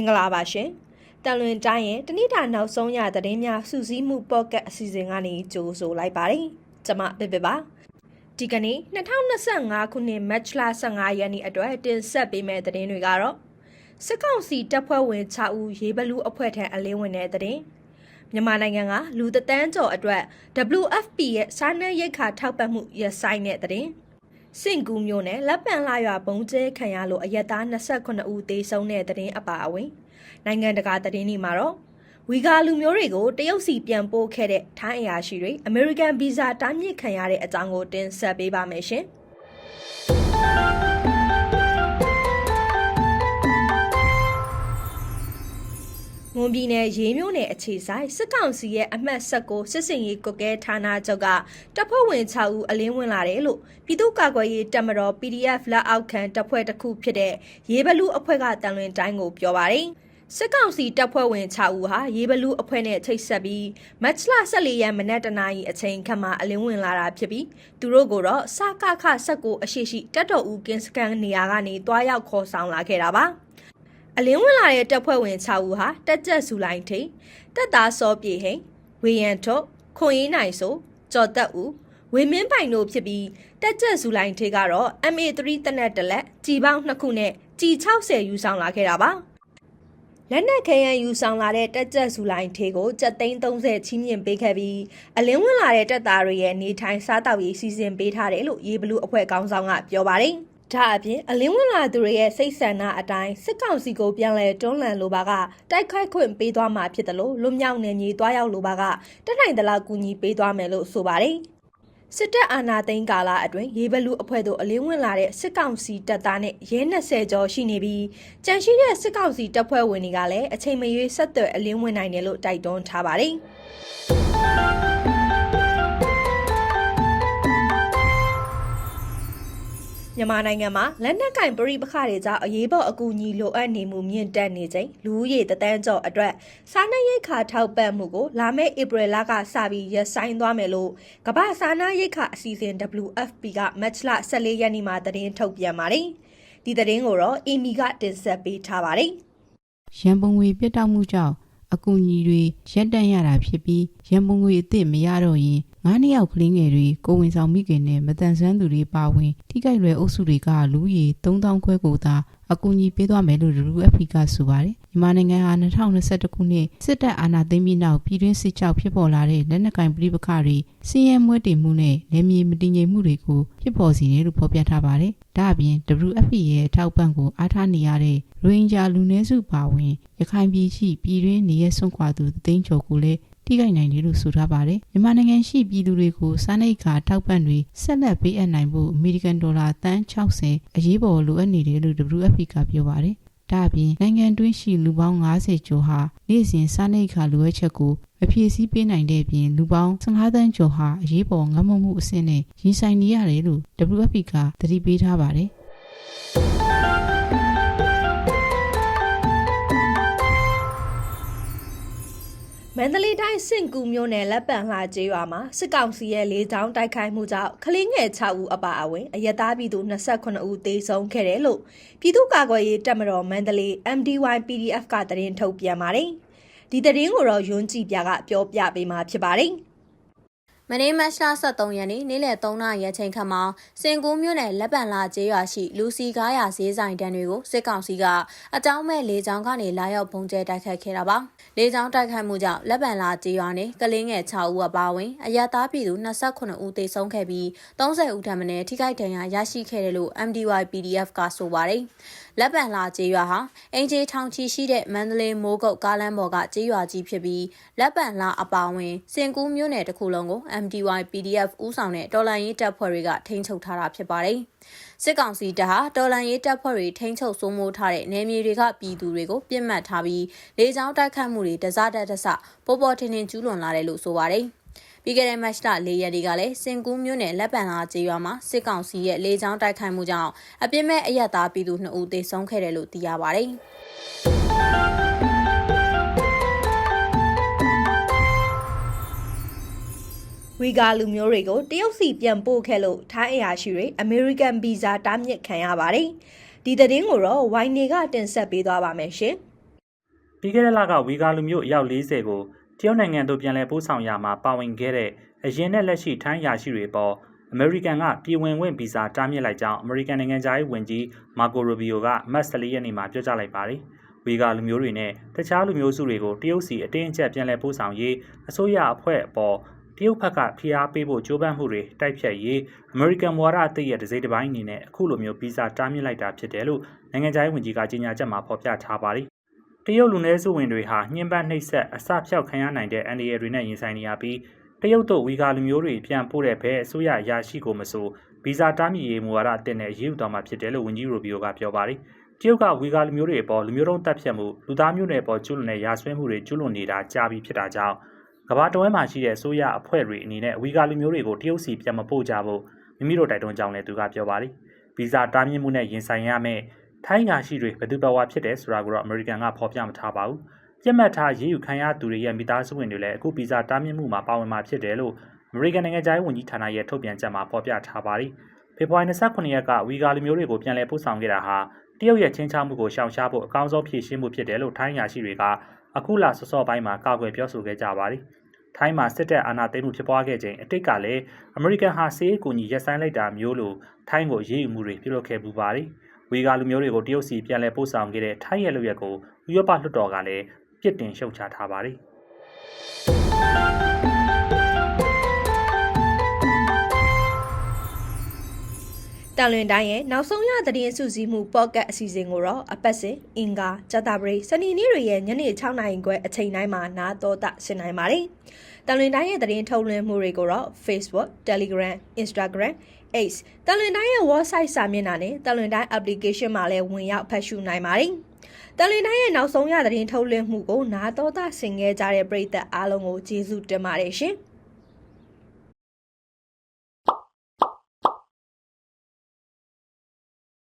င်္ဂလာပါရှင်တန်လွင်တိုင်းရဲ့တနိဒာနောက်ဆုံးရသတင်းများစုစည်းမှုပေါ့ကတ်အစီအစဉ်ကနေကြိုဆိုလိုက်ပါတယ်ကျွန်မပပပါဒီကနေ့2025ခုနှစ်မတ်လ15ရက်နေ့အတွက်တင်ဆက်ပေးမယ့်သတင်းတွေကတော့စစ်ကောင်စီတပ်ဖွဲ့ဝင်6ဦးရေဘလူးအဖွဲ့ထံအလင်းဝင်တဲ့သတင်းမြန်မာနိုင်ငံကလူတသန်းကျော်အတွက် WFP ရဲ့စားနပ်ရိက္ခာထောက်ပံ့မှုရဆိုင်တဲ့သတင်း စင်ကူမျိုးနဲ့လက်ပံလာရွာဘုံကျဲခံရလို့အရက်သား28ဦးသေဆုံးတဲ့သတင်းအပါအဝင်နိုင်ငံတကာသတင်းတွေမှာတော့ဝီဂါလူမျိုးတွေကိုတရုတ်စီပြန်ပို့ခဲ့တဲ့ထိုင်းအရာရှိတွေအမေရိကန်ဗီဇာတားမြစ်ခံရတဲ့အကြောင်းကိုတင်ဆက်ပေးပါမယ်ရှင်။ မွန်ပြည်နယ်ရေးမြို့နယ်အခြေဆိုင်စစ်ကောင်စီရဲ့အမှတ်ဆက်ကိုစစ်စင်ရေးကုကဲဌာနချုပ်ကတပ်ဖွဲ့ဝင်6ဦးအလင်းဝင်လာတယ်လို့ပြည်သူ့ကာကွယ်ရေးတပ်မတော် PDF လက်အောက်ခံတပ်ဖွဲ့တစ်ခုဖြစ်တဲ့ရေးဘလူးအဖွဲ့ကတန်လွင်တိုင်းကိုပြောပါတယ်စစ်ကောင်စီတပ်ဖွဲ့ဝင်6ဦးဟာရေဘလူးအဖွဲ့နဲ့ချိတ်ဆက်ပြီးမတ်လ14ရက်မနက်တနာရီအချိန်ခန့်မှာအလင်းဝင်လာတာဖြစ်ပြီးသူတို့ကိုတော့စကခဆက်ကိုအရှိရှိတက်တော်ဦးကင်းစကန်နေရာကနေတွားရောက်ခေါ်ဆောင်လာခဲ့တာပါ အလင်းဝင်လာတဲ့တပ်ဖွဲ့ဝင်6ဦးဟာတက်ကြက်စုလိုင်းထိန်တက်သားစောပြေဟိန်ဝေယံထုတ်ခွန်ရေးနိုင်ဆိုကြော်တက်ဦးဝေမင်းပိုင်တို့ဖြစ်ပြီးတက်ကြက်စုလိုင်းထိကတော့ MA3 တနက်တလက်ကြီးပေါင်း2ခုနဲ့ကြီး60ယူဆောင်လာခဲ့တာပါလက်နက်ခဲယံယူဆောင်လာတဲ့တက်ကြက်စုလိုင်းထေကိုကြက်သိန်း30ချီးမြှင့်ပေးခဲ့ပြီးအလင်းဝင်လာတဲ့တက်သားတွေရဲ့နေထိုင်စားတောက်ရေးစီစဉ်ပေးထားတယ်လို့ရေဘလူးအဖွဲ့ကောင်းဆောင်ကပြောပါတယ်။ ဒါအပြင်အလင်းဝင်လာသူတွေရဲ့စိတ်ဆန္ဒအတိုင်းစစ်ကောင်စီကိုပြန်လဲတွန်းလှန်လိုပါကတိုက်ခိုက်ခွင့်ပေးသွားမှာဖြစ်တယ်လို့လွတ်မြောက်နေမြေသွားရောက်လိုပါကတက်နိုင်သလောက်ကူညီပေးသွားမယ်လို့ဆိုပါတယ်။စစ်တပ်အာဏာသိမ်းကာလအတွင်းရေဘလူအဖွဲ့သို့အလင်းဝင်လာတဲ့စစ်ကောင်စီတပ်သားနဲ့ရဲ20ကျော်ရှိနေပြီးကြန့်ရှိတဲ့စစ်ကောင်စီတပ်ဖွဲ့ဝင်တွေကလည်းအချိန်မရွေးဆက်သွယ်အလင်းဝင်နိုင်တယ်လို့တိုက်တွန်းထားပါတယ်။ မြန်မာနိုင်ငံမှာလက်နက်ကင်ပရိပခတွေကြောင့်အရေးပေါ်အကူအညီလိုအပ်နေမှုမြင့်တက်နေချိန်လူဦးရေတသန်းကျော်အတွက်စားနပ်ရိက္ခာထောက်ပံ့မှုကိုလာမယ့်ဧပြီလကစပြီးရပ်ဆိုင်းသွားမယ်လို့ကမ္ဘာစားနပ်ရိက္ခာအစီအစဉ် WFP ကမတ်လ14ရက်နေ့မှာသတင်းထုတ်ပြန်ပါတယ်။ဒီသတင်းကိုတော့အီမီကတင်ဆက်ပေးထားပါတယ်။ရန်ပုံငွေပြတ်တောက်မှုကြောင့် အကူအညီတွေရပ်တန့်ရတာဖြစ်ပြီးရန်ပုံငွေအစ်စ်မရတော့ရင်ငါးနှစ်ယောက်ကလေးငယ်တွေကိုဝင်ဆောင်မိခင်နဲ့မတန်ဆွမ်းသူတွေပါဝင် ထိခိုက်လွယ်အုပ်စုတွေကလူရေ3000ခွဲကိုသာ အကူအညီပေးသွားမယ်လို့ WFP ကဆိုပါတယ်မြန်မာနိုင်ငံဟာ2021ခုနှစ်စစ်တပ်အာဏာသိမ်းပြီးနောက်ပြည်တွင်းစစ်ကြောက်ဖြစ်ပေါ်လာတဲ့လက်နက်ကိုင်ပဋိပက္ခတွေစီးရဲမွဲတေမှုနဲ့နယ်မြေမတည်ငြိမ်မှုတွေကိုဖြစ်ပေါ်စေတယ်လို့ဖော်ပြထားပါတယ်ဒါအပြင် WFP ရဲ့ထောက်ပံ့ကိုအားထားနေရတဲ့ရိုဟင်ဂျာလူနည်းစုပါဝင်ရခိုင်ပြည်ရှိပြည်တွင်းနေရဆုံးခွာသူသိန်းကျော်ကိုလည်း ထိခိုက်နိုင်တယ်လို့ဆိုထားပါတယ်မြန်မာနိုင်ငံရှိပြည်သူတွေကိုစားနပ်ခါထောက်ပံ့တွေဆက်လက်ပေးအပ်နိုင်ဖို့အမေရိကန်ဒေါ်လာတန်း60အရေးပေါ်လိုအပ်နေတယ်လို့ WFP ကပြောပါတယ်ဒါအပြင်နိုင်ငံတွင်းရှိလူပေါင်း90ကျော်ဟာနေ့စဉ်စားနပ်ခါလိုအပ်ချက်ကိုမဖြည့်ဆည်းပေးနိုင်တဲ့ပြင်လူပေါင်း15သန်းကျော်ဟာအရေးပေါ်ငတ်မမှုအဆင့်နဲ့ရင်ဆိုင်နေရတယ်လို့ WFP ကသတိပေးထားပါတယ် မန္တလေးတိုင်းစင်ကူမြို့နယ်လက်ပံလှကျေးရွာမှာစစ်ကောင်စီရဲ့လေကြောင်းတိုက်ခိုက်မှုကြောင့်ကလေးငယ်6ဦးအပါအဝင်အရသားပြည်သူ28ဦးသေဆုံးခဲ့တယ်လို့ပြည်သူ့ကာကွယ်ရေးတပ်မတော်မန္တလေး MDY PDF ကသတင်းထုတ်ပြန်ပါတယ်။ဒီသတင်းကိုတော့ယွန်းကြည်ပြကပြောပြပေးမှာဖြစ်ပါတယ်။ မနေ့မတ်လ23ရက်နေ့နေ့လယ်3နာရီအချိန်ခန့်မှာစင်ကူးမြို့နယ်လက်ပံလာကျေးရွာရှိလူစီကားရဈေးဆိုင်တန်းတွေကိုစစ်ကောင်စီကအကြောင်းမဲ့လေကြောင်းကနေလာရောက်ပုံကျဲတိုက်ခိုက်ခဲ့တာပါ။လေကြောင်းတိုက်ခိုက်မှုကြောင့်လက်ပံလာကျေးရွာနဲ့ကလေးငယ်6ဦးအပါအဝင်အရသားပြည်သူ28ဦးသေဆုံးခဲ့ပြီး30ဦးထပ်မံထိခိုက်ဒဏ်ရာရရှိခဲ့တယ်လို့ MDY PDF ကဆိုပါတယ်။လက်ပံလာကျေးရွာဟာအင်ဂျီထောင်ချီရှိတဲ့မန္တလေးမိုးကုတ်ကားလမ်းပေါ်ကကျေးရွာကြီးဖြစ်ပြီးလက်ပံလာအပါဝင်စင်ကူးမြို့နယ်တစ်ခုလုံးကို MDY PDF ဦးဆောင်တဲ့တော်လန်ရေးတပ်ဖွဲ့တွေကထိန်းချုပ်ထားတာဖြစ်ပါတယ်။စစ်ကောင်စီတပ်ဟာတော်လန်ရေးတပ်ဖွဲ့တွေထိန်းချုပ်စိုးမိုးထားတဲ့နယ်မြေတွေကပြည်သူတွေကိုပြစ်မှတ်ထားပြီးလေကြောင်းတိုက်ခတ်မှုတွေတစတတစပေါ်ပေါ်ထင်ထင်ကျူးလွန်လာတယ်လို့ဆိုပါတယ်။ပြီးခဲ့တဲ့မတ်လ၄ရက်နေ့ကလည်းစင်ကူးမြို့နယ်လက်ပံလာကျေးရွာမှာစစ်ကောင်စီရဲ့လေကြောင်းတိုက်ခိုက်မှုကြောင့်အပြစ်မဲ့အရက်သားပြည်သူ2ဦးသေဆုံးခဲ့တယ်လို့သိရပါတ ဝီဂါလူမျိုးတွေကိုတရုတ်စီပြန်ပို့ခဲ့လို့ထိုင်းအရာရှိတွေအမေရိကန်ဗီဇာတားမြစ်ခံရပါတယ်။ဒီသတင်းကိုတော့ဝိုင်းနေကတင်ဆက်ပေးသွားပါမယ်ရှင်။ပြီးခဲ့တဲ့လကဝီဂါလူမျိုးအယောက်40ကိုတရုတ်နိုင်ငံသို့ပြန်လည်ပို့ဆောင်ရာမှာပါဝင်ခဲ့တဲ့အရင်နဲ့လက်ရှိထိုင်းရာရှိတွေပေါ်အမေရိကန်ကပြည်ဝင်ခွင့်ဗီဇာတားမြစ်လိုက်ကြောင်းအမေရိကန်နိုင်ငံသားရေးဝန်ကြီးမာကိုရိုဘီယိုကမတ်14ရက်နေ့မှာပြောကြားလိုက်ပါတယ်။ဝီဂါလူမျိုးတွေနဲ့တခြားလူမျိုးစုတွေကိုတရုတ်စီအတင်းအကျပ်ပြန်လည်ပို့ဆောင်ရေးအစိုးရအဖွဲ့အပေါ် တရုတ်ဘက်ကဖိအားပေးဖို့ကြိုးပမ်းမှုတွေတိုက်ဖြတ်ရေးအမေရိကန်ဝါဒအသစ်ရဲ့တစ်စိတ်တစ်ပိုင်းအနေနဲ့အခုလိုမျိုးဗီဇာတားမြစ်လိုက်တာဖြစ်တယ်လို့နိုင်ငံသားရေးဝန်ကြီးကကြေညာချက်မှာဖော်ပြထားပါတယ်။တရုတ်လူနည်းစုဝင်တွေဟာညှဉ်းပန်းနှိပ်စက်အစဖြောက်ခံရနိုင်တဲ့အန်ဒီရတွေနဲ့ရင်ဆိုင်နေရပြီးတရုတ်တို့ဝီဂါလူမျိုးတွေပြန်ပို့တဲ့ဘဲအစိုးရရာရှိကိုမဆိုဗီဇာတားမြစ်ရေးမူဝါဒအသစ်နဲ့ရေးယူသွားမှာဖြစ်တယ်လို့ဝန်ကြီးရိုဘီယိုကပြောပါတယ်။တရုတ်ကဝီဂါလူမျိုးတွေအပေါ်လူမျိုးတုံးတပ်ဖြတ်မှုလူသားမျိုးနွယ်ပေါ်ကျူးလွန်တဲ့ရာဇဝတ်မှုတွေကျူးလွန်နေတာကြာပြီဖြစ်တာကြောင့် ကမ္ဘာတဝန်းမှာရှိတဲ့အစိုးရအဖွဲ့တွေအနေနဲ့ဝီဂါလူမျိုးတွေကိုတရုတ်စီပြန်မပို့ကြဖို့မိမိတို့တိုက်တွန်းကြောင်းလည်းသူကပြောပါတယ်။ဗီဇာတားမြစ်မှုနဲ့ရင်ဆိုင်ရမယ့်ထိုင်းရာရှိတွေဘယ်သူဘဝဖြစ်တယ်ဆိုတာကိုတော့အမေရိကန်ကဖော်ပြမထားပါဘူး။ပြစ်မှတ်ထားရေးယူခံရသူတွေရဲ့မိသားစုဝင်တွေလည်းအခုဗီဇာတားမြစ်မှုမှာပါဝင်မှာဖြစ်တယ်လို့အမေရိကန်နိုင်ငံသားရေးဝန်ကြီးဌာနရဲ့ထုတ်ပြန်ချက်မှာဖော်ပြထားပါတယ်။ဖေဖော်ဝါရီ29ရက်ကဝီဂါလူမျိုးတွေကိုပြန်လည်ပို့ဆောင်ခဲ့တာဟာတရုတ်ရဲ့ချင်းချောက်မှုကိုရှောင်ရှားဖို့အကောင်းဆုံးဖြည့်ရှင်းမှုဖြစ်တယ်လို့ထိုင်းရာရှိတွေကအခုလစောစောပိုင်းမှာကာကွယ်ပြောဆိုခဲ့ကြပါတယ်။ ထိုင်းမှာစစ်တပ်အာဏာသိမ်းမှုဖြစ်ပွားခဲ့ချိန်အတိတ်ကလည်းအမေရိကန်ဟာစီးရေးကူညီရပ်ဆိုင်းလိုက်တာမျိုးလိုထိုင်းကိုရေးယူမှုတွေပြုလုပ်ခဲ့ပူပါတယ်။ဝီဂါလူမျိုးတွေကိုတရုတ်စီပြန်လည်ပို့ဆောင်ခဲ့တဲ့ထိုင်းရဲ့လုပ်ရက်ကိုဥရောပလွှတ်တော်ကလည်းပြစ်တင်ရှုတ်ချထားပါတယ်။ တန်လွင်တိုင်းရဲ့နောက်ဆုံးရသတင်းစုစည်းမှုပေါ့ကတ်အစီအစဉ်ကိုတော့အပတ်စဉ်အင်္ဂါကြတာပရိစနေနေ့တွေရဲ့ညနေ6နာရီခွဲအချိန်တိုင်းမှာနားတော်တာဆင်နိုင်ပါတယ်။တန်လွင်တိုင်းရဲ့သတင်းထုတ်လွှင့်မှုတွေကိုတော့ Facebook, Telegram, Instagram, X တန်လွင်တိုင်းရဲ့ website စာမျက်နှာနဲ့တန်လွင်တိုင်း application မှာလည်းဝင်ရောက်ဖတ်ရှုနိုင်ပါတယ်။တန်လွင်တိုင်းရဲ့နောက်ဆုံးရသတင်းထုတ်လွှင့်မှုကိုနားတော်တာဆင်ခဲ့ကြတဲ့ပရိသတ်အားလုံးကိုကျေးဇူးတင်ပါတယ်ရှင်။